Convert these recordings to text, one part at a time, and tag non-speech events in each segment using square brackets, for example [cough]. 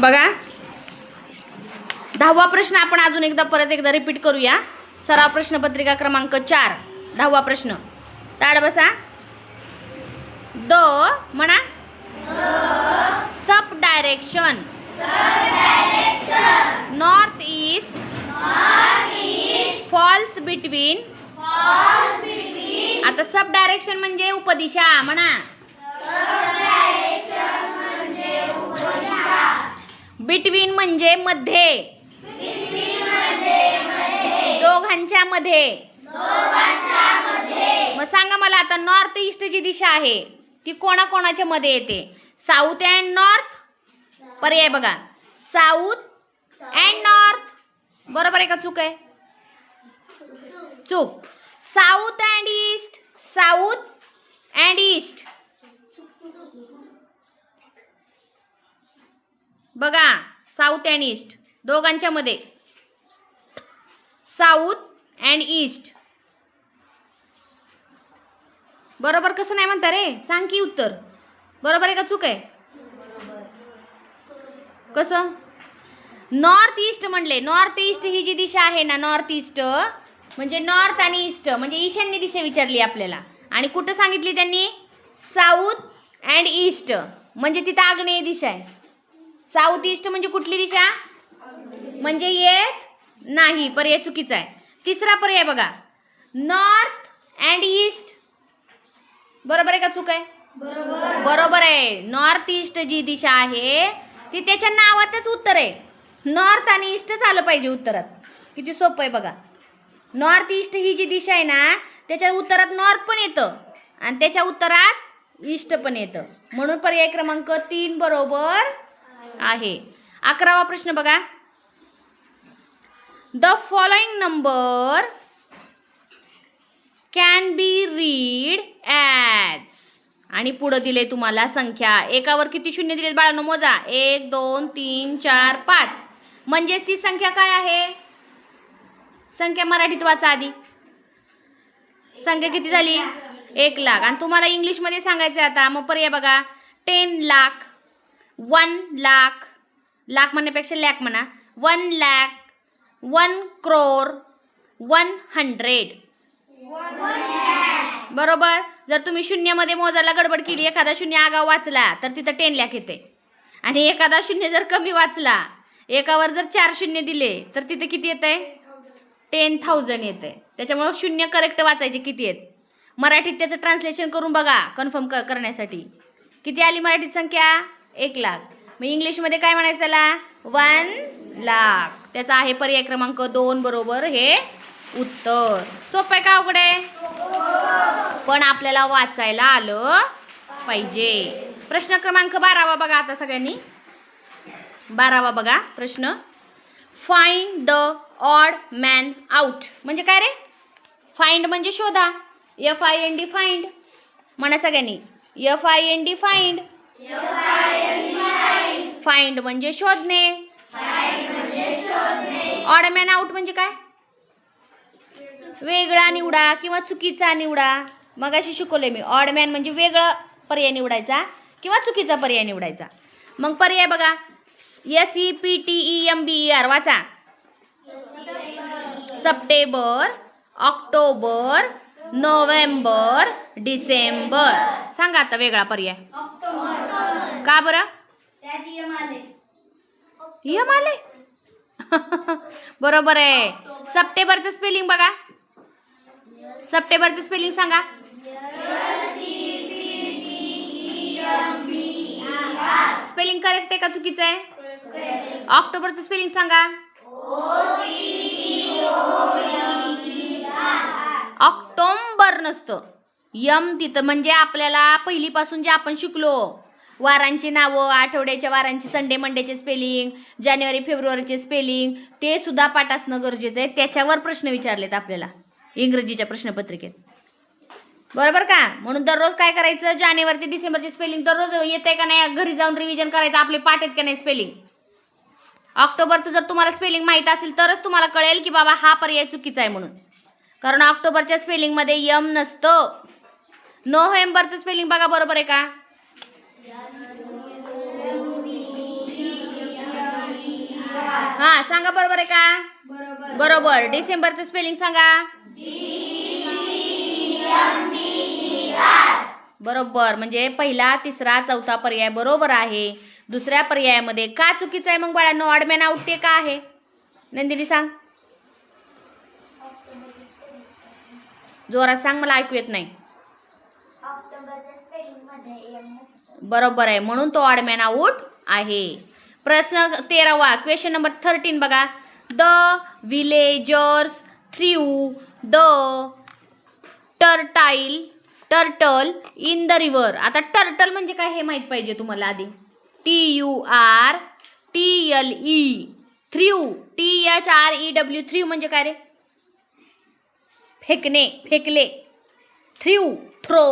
बघा. दहावा प्रश्न आपण अजून एकदा परत एकदा रिपीट करूया. सराव प्रश्नपत्रिका क्रमांक चार. दहावा प्रश्न. ताड बसा. द म्हणा. Sub direction. North east. Falls between. आता सब डायरेक्शन म्हणजे उपदिशा म्हणा. म्हणजे मध्ये. दोघांच्या मध्ये. मग सांगा मला आता नॉर्थ ईस्ट जी दिशा आहे ती कोणाकोणाच्या मध्ये येते? साऊथ अँड नॉर्थ पर्याय बघा. साऊथ अँड नॉर्थ बरोबर आहे का चूक आहे? चूक. South and east south and east बघा. South and east. दोघांच्या मध्ये. South and east. बरोबर कसं नाही म्हणता रे? सांग की उत्तर. बरोबर आहे का चूक आहे? कसं? नॉर्थ ईस्ट म्हणले. नॉर्थ ईस्ट ही जी दिशा आहे ना नॉर्थ ईस्ट म्हणजे नॉर्थ आणि ईस्ट म्हणजे ईशान्य दिशा विचारली आपल्याला. आणि कुठं सांगितली त्यांनी? South and east. म्हणजे तिथं आग्नेय दिशा आहे. साऊथ ईस्ट म्हणजे कुठली दिशा? म्हणजे येत नाही पर्याय चुकीचा आहे. तिसरा पर्याय बघा. नॉर्थ अँड ईस्ट बरोबर आहे का चूक आहे? बरोबर आहे. नॉर्थ ईस्ट जी दिशा आहे ती त्याच्या नावातच उत्तर आहे. नॉर्थ आणि ईस्टच आलं पाहिजे उत्तरात. किती सोपं आहे बघा. नॉर्थ ईस्ट ही जी दिशा आहे ना त्याच्या उत्तरात नॉर्थ पण येतं आणि त्याच्या उत्तरात ईस्ट पण येतं. म्हणून पर्याय क्रमांक तीन बरोबर आहे. अकरावा प्रश्न बघा. The following number can be read as आणि पुढं दिले तुम्हाला संख्या. एकावर किती शून्य दिलेत बाळांनो? मोजा. एक दोन तीन चार पाच. म्हणजेच ती संख्या काय आहे? संख्या मराठीत वाचा आधी. संख्या किती झाली? एक लाख. आणि तुम्हाला इंग्लिशमध्ये सांगायचं आहे आता. मग पर्याय बघा. टेन लाख वन लाख लाख म्हणण्यापेक्षा लॅक म्हणा. One lakh one crore one hundred. बरोबर? जर तुम्ही शून्यमध्ये मोजायला गडबड केली एखादा शून्य आगाव वाचला तर तिथं टेन लॅक येते. आणि एखादा शून्य जर कमी वाचला एकावर जर चार शून्य दिले तर तिथे किती येत आहे टेन थाउजंड येत आहे त्याच्यामुळं शून्य करेक्ट वाचायचे किती आहेत? मराठीत त्याचं ट्रान्सलेशन करून बघा कन्फर्म क करण्यासाठी. किती आली मराठीत संख्या? एक लाख. मग इंग्लिशमध्ये काय म्हणायचं त्याला? वन लाख. त्याचा आहे पर्याय क्रमांक दोन बरोबर हे उत्तर. सोपं आहे का अवघड आहे? पण आपल्याला वाचायला आलं पाहिजे. प्रश्न क्रमांक बारावा बघा आता सगळ्यांनी. बारावा बघा प्रश्न. Find the odd man out म्हणजे काय रे? फाइंड म्हणजे शोधा. F I N D find म्हणा सगळ्यांनी. F I N D find find म्हणजे शोधणे. ऑड मॅन आउट म्हणजे काय? वेगळा निवडा किंवा चुकीचा निवडा. मग अशी शिकवले मी. ऑड मॅन म्हणजे वेगळं पर्याय निवडायचा किंवा चुकीचा पर्याय निवडायचा. मग पर्याय बघा. S E P T E M B E R वाचा. September October November December. सांगा आता वेगळा पर्याय. का बरं? यम आले [laughs] बरोबर आहे. सप्टेंबरचं स्पेलिंग बघा. सप्टेंबरचं स्पेलिंग सांगा. स्पेलिंग करेक्ट आहे का चुकीचं आहे? ऑक्टोबरचं स्पेलिंग सांगा. ऑक्टोंबर नसतं. यम तिथं म्हणजे आपल्याला पहिलीपासून जे आपण शिकलो वारांची नावं आठवड्याच्या वारांची संडे मंडेचे स्पेलिंग जानेवारी फेब्रुवारीचे स्पेलिंग ते सुद्धा पाठ असणं गरजेचं आहे. त्याच्यावर प्रश्न विचारलेत आपल्याला इंग्रजीच्या प्रश्नपत्रिकेत. बरोबर का? म्हणून दररोज काय करायचं? जानेवारी ते डिसेंबरचे स्पेलिंग दररोज येते का नाही? घरी जाऊन रिव्हिजन करायचं आपले पाठ आहेत का नाही स्पेलिंग ऑक्टोबरचं जर तुम्हाला स्पेलिंग माहीत असेल तरच तुम्हाला कळेल की बाबा हा पर्याय चुकीचा आहे म्हणून. कारण ऑक्टोबरच्या स्पेलिंगमध्ये यम नसतं. नोव्हेंबरचं स्पेलिंग बघा बरोबर आहे का? हा सांगा बरोबर आहे का? बरोबर. बरोबर डिसेंबरचं स्पेलिंग सांगा. बरोबर. म्हणजे पहिला तिसरा चौथा पर्याय बरोबर आहे. दुसऱ्या पर्यायामध्ये का चुकीचं आहे? मग बाळांनो ऑडमॅन आउट ते का आहे? नंदिनी सांग. जोरात सांग मला ऐकू येत नाही. बरोबर आहे. म्हणून तो ऑडमॅन आऊट आहे. प्रश्न तेरावा क्वेश्चन नंबर थर्टीन बघा. The villagers through the turtle turtle in the river आता टर्टल म्हणजे काय हे माहीत पाहिजे तुम्हाला आधी? T U R T L E through T H R E W through म्हणजे काय रे? फेकणे फेकले. थ्रू थ्रो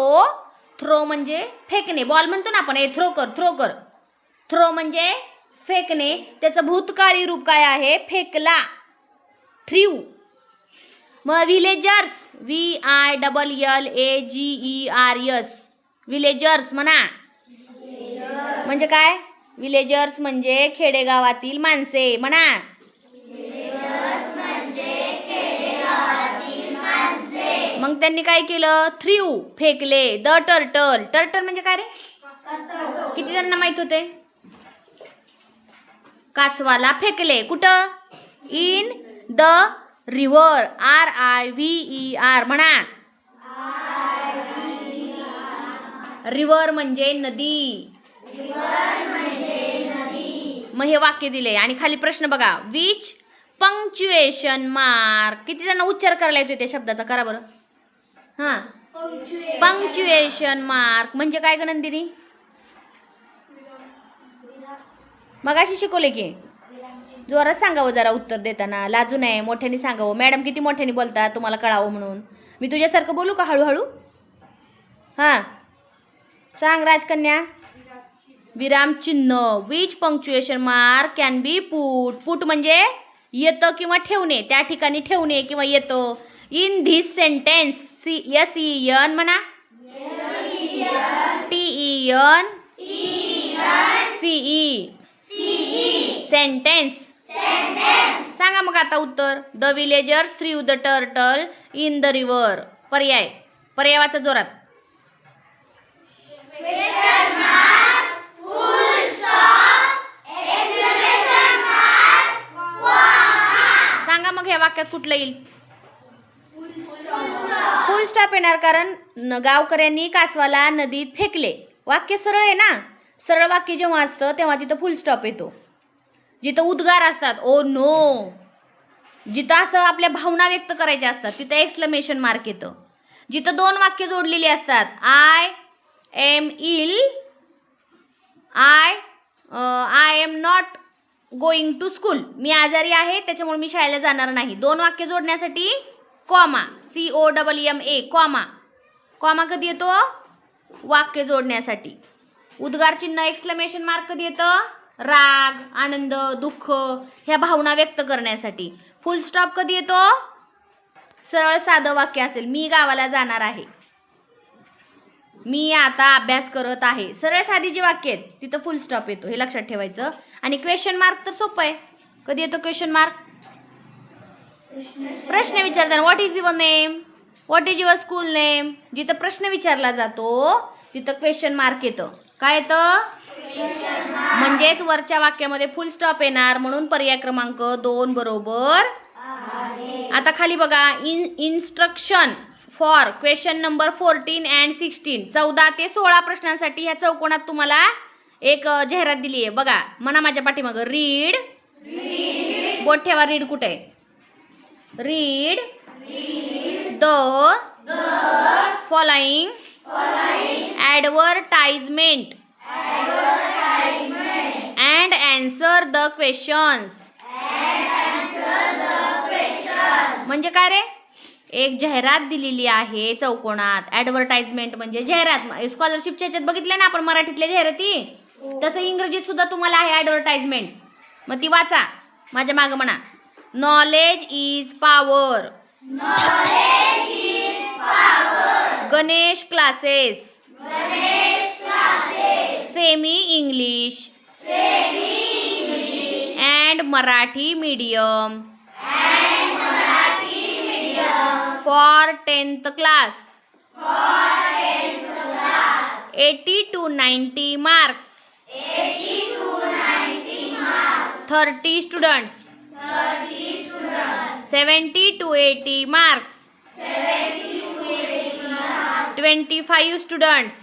थ्रो म्हणजे फेकणे. बॉल म्हणतो ना आपण ए थ्रो कर थ्रो कर. थ्रो म्हणजे फेकणे. त्याचं भूतकाळी रूप काय आहे? फेकला. थ्रू मग villagers V I double L A G E R S villagers म्हणा. म्हणजे काय? विलेजर्स म्हणजे खेडेगावातील माणसे म्हणा. मग त्यांनी काय केलं? थ्रू फेकले. The turtle. टर्टल म्हणजे काय रे? किती जणांना माहीत होते? कासवाला फेकले. कुठं? In the river. R I V E R. म्हणा. रिव्हर म्हणजे नदी. मग हे वाक्य दिले आणि खाली प्रश्न बघा. विच पंक्च्युएशन मार्क किती जण उच्चार करायला येतो त्या शब्दाचा? करा बरं. हां. पंक्च्युएशन मार्क म्हणजे काय ग मग अशी शिकवले की. जोरात सांगावं जरा उत्तर देताना. लाजू नये मोठ्याने सांगावं. मॅडम किती मोठ्याने बोलतात तुम्हाला कळावं म्हणून. मी तुझ्यासारखं बोलू का हळूहळू? हां. सांग राजकन्या. विराम चिन्ह. Which punctuation mark can be put put म्हणजे येतं किंवा ठेवणे. त्या ठिकाणी ठेवणे किंवा येतं. In this sentence C S E N म्हणा. T E N. C E. Sentence सांगा मग आता उत्तर. The villagers through the turtle in the river पर्याय. पर्यावाचा जोरात. सांगा मग ह्या वाक्यात कुठलं येईल? फुल स्टॉप येणार कारण न- गावकऱ्यांनी कासवाला नदीत फेकले. वाक्य सरळ आहे ना? सरळ वाक्य जेव्हा असतं तेव्हा तिथं फुल स्टॉप येतो. जिथं उद्गार असतात ओ नो जिथं असं आपल्या भावना व्यक्त करायच्या असतात तिथं एक्सक्लमेशन मार्क येतं. जिथं दोन वाक्य जोडलेली असतात I am ill I I am not going to school मी आजारी आहे त्याच्यामुळे मी शाळेला जाणार नाही. दोन वाक्य जोडण्यासाठी comma C O double M A comma. Comma कधी येतो? वाक्य जोडण्यासाठी. उद्गार चिन्ह एक्सक्लमेशन मार्क कधी येतं? राग आनंद दुःख ह्या भावना व्यक्त करण्यासाठी. फुल स्टॉप कधी येतो? सरळ साधं वाक्य असेल. मी गावाला जाणार आहे. मी आता अभ्यास करत आहे. सरळ साधी जी वाक्य आहेत तिथं फुल स्टॉप येतो. हे लक्षात ठेवायचं. आणि क्वेश्चन मार्क तर सोपं आहे. कधी येतो क्वेश्चन मार्क प्रश्न विचारताना what is your name what is your school name जिथं प्रश्न विचारला जातो तिथं क्वेश्चन मार्क येतं. काय येतं? म्हणजेच वरच्या वाक्यामध्ये फुल स्टॉप येणार म्हणून पर्याय क्रमांक दोन बरोबर. आता खाली बघा in instruction for question number fourteen and sixteen चौदा ते सोळा प्रश्नांसाठी ह्या चौकोनात तुम्हाला एक जाहिरात दिली आहे बघा म्हणा माझ्या पाठीमागं रीड बोट ठेवा रीड कुठे? आहे read the following advertisement and answer the questions म्हणजे काय रे? एक जाहिरात दिलेली आहे चौकोनात. ॲडव्हर्टाइजमेंट म्हणजे जाहिरात. स्कॉलरशिपच्या ह्याच्यात बघितल्या ना आपण मराठीतल्या जाहिराती? तसं इंग्रजीत सुद्धा तुम्हाला आहे ॲडव्हर्टाइजमेंट मग ती वाचा. माझ्या मागं म्हणा. Knowledge is power Ganesh classes semi English and Marathi medium for tenth class eighty to ninety marks thirty students seventy to eighty marks. Twenty five students.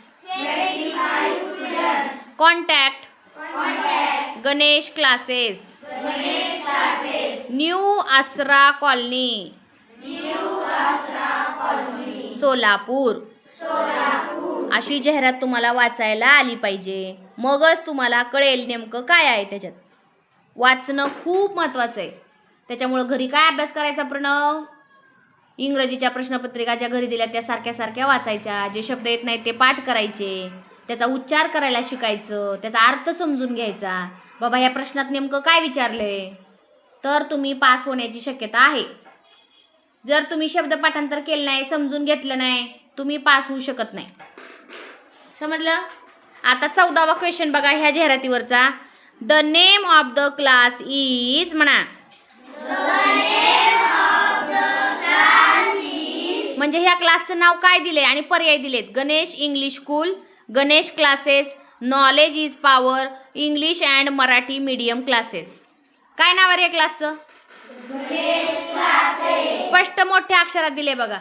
Contact. Ganesh classes. New Asara colony. Solapur. अशी जाहिरात तुम्हाला वाचायला आली पाहिजे. मगच तुम्हाला कळेल नेमकं काय आहे त्याच्यात. वाचणं खूप महत्त्वाचं आहे. त्याच्यामुळं घरी काय अभ्यास करायचा प्रणव? इंग्रजीच्या प्रश्नपत्रिका ज्या घरी दिल्या त्या सारख्या सारख्या वाचायच्या. जे शब्द येत नाहीत ते पाठ करायचे. त्याचा उच्चार करायला शिकायचं. त्याचा अर्थ समजून घ्यायचा. बाबा या प्रश्नात नेमकं काय विचारलंय? तर तुम्ही पास होण्याची शक्यता आहे. जर तुम्ही शब्द पाठांतर केलं नाही समजून घेतलं नाही तुम्ही पास होऊ शकत नाही. समजलं? आता चौदावा क्वेश्चन बघा ह्या जाहिरातीवरचा. The name of the class is म्हणा. म्हणजे ह्या क्लासचं नाव काय दिले आणि पर्याय दिलेत? Ganesh English school Ganesh classes knowledge is power English and Marathi medium classes. काय नाव आहे रे क्लासचं? स्पष्ट मोठ्या अक्षरात दिले बघा.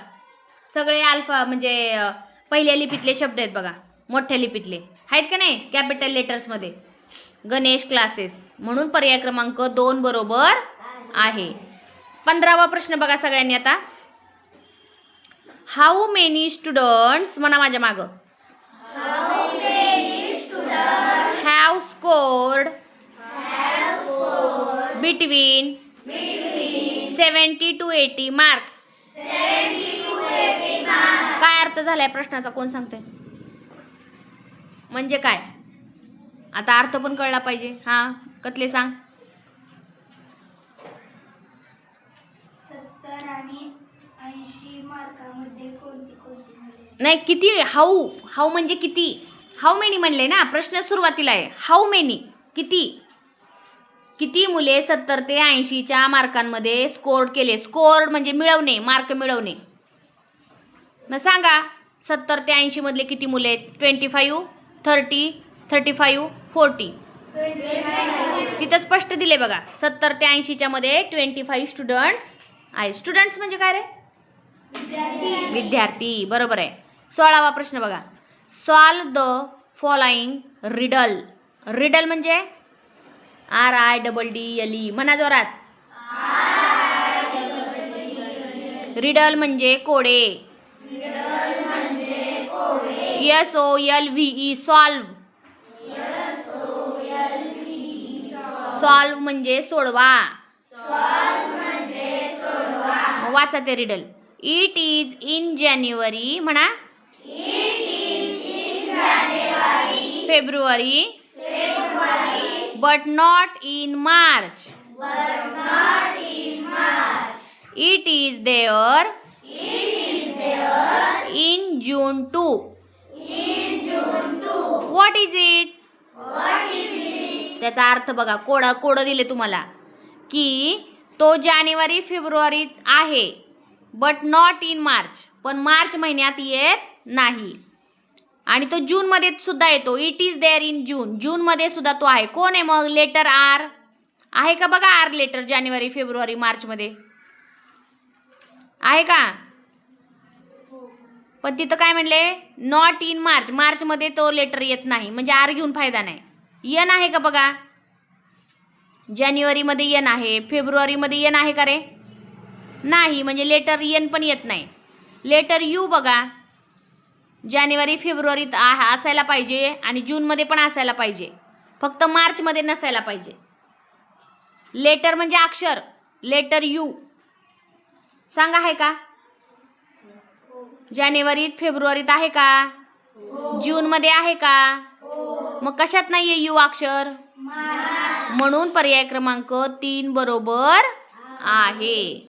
सगळे अल्फा म्हणजे पहिल्या लिपीतले शब्द आहेत बघा. मोठ्या लिपीतले. आहेत का नाही? कॅपिटल लेटर्समध्ये. गणेश क्लासेस. म्हणून पर्याय क्रमांक दोन बरोबर आहे. पंधरावा प्रश्न बघा सगळ्यांनी आता. हाऊ मेनी स्टुडंट्स म्हणा माझ्या मागं. Have scored between seventy to eighty marks काय अर्थ झालाय प्रश्नाचा? कोण सांगते म्हणजे काय? आता अर्थ पण कळला पाहिजे. हा कतले सांग. सत्तर आणि ऐंशी मार्कामध्ये कोणती कोणती मुले नाही किती? हाऊ हाऊ म्हणजे किती? हाऊ मेनी म्हणले ना? प्रश्न सुरुवातीला आहे. हाऊ मेनी किती? किती मुले सत्तर ते ऐंशीच्या मार्कांमध्ये स्कोर केले? स्कोर म्हणजे मिळवणे मार्क मिळवणे. मग सांगा सत्तर ते ऐंशीमधले किती मुले आहेत? Twenty five thirty thirty five forty. तिथं स्पष्ट दिले बघा सत्तर ते ऐंशीच्या मध्ये ट्वेंटी फाईव्ह स्टुडंट्स आहे स्टुडंट्स म्हणजे काय रे? विद्यार्थी बरोबर आहे. सोळावा प्रश्न बघा. Solve the following riddle riddle म्हणजे? R I double D L E म्हणा जोरात. रिडल म्हणजे कोडे. S O L V E solve solve म्हणजे सोडवा. वाचा ते riddle. It is in January म्हणा. February but not in March it is there in June too what is it त्याचा अर्थ बघा कोडा कोड दिले तुम्हाला. की तो जानेवारी फेब्रुवारीत आहे बट नॉट इन मार्च पण मार्च महिन्यात येत नाही. आणि तो जूनमध्ये सुद्धा येतो. It is there in June जूनमध्ये सुद्धा तो आहे. कोण आहे मग? लेटर आर आहे का बघा आर लेटर जानेवारी फेब्रुवारी मार्चमध्ये आहे का? पण तिथं काय म्हणले? नॉट इन मार्च मार्चमध्ये तो लेटर येत नाही. म्हणजे आर घेऊन फायदा नाही. यन आहे का बघा? जानेवारीमध्ये यन आहे फेब्रुवारीमध्ये येन आहे का रे? नाही म्हणजे लेटर यन पण येत नाही. लेटर यू बघा. जानेवारी फेब्रुवारीत असायला पाहिजे आणि जूनमध्ये पण असायला पाहिजे. फक्त मार्चमध्ये नसायला पाहिजे. लेटर म्हणजे अक्षर लेटर यू. सांगा आहे का? जानेवारीत फेब्रुवारीत आहे का? जूनमध्ये आहे का? मग कशात नाही आहे यू अक्षर? म्हणून पर्याय क्रमांक तीन बरोबर आहे.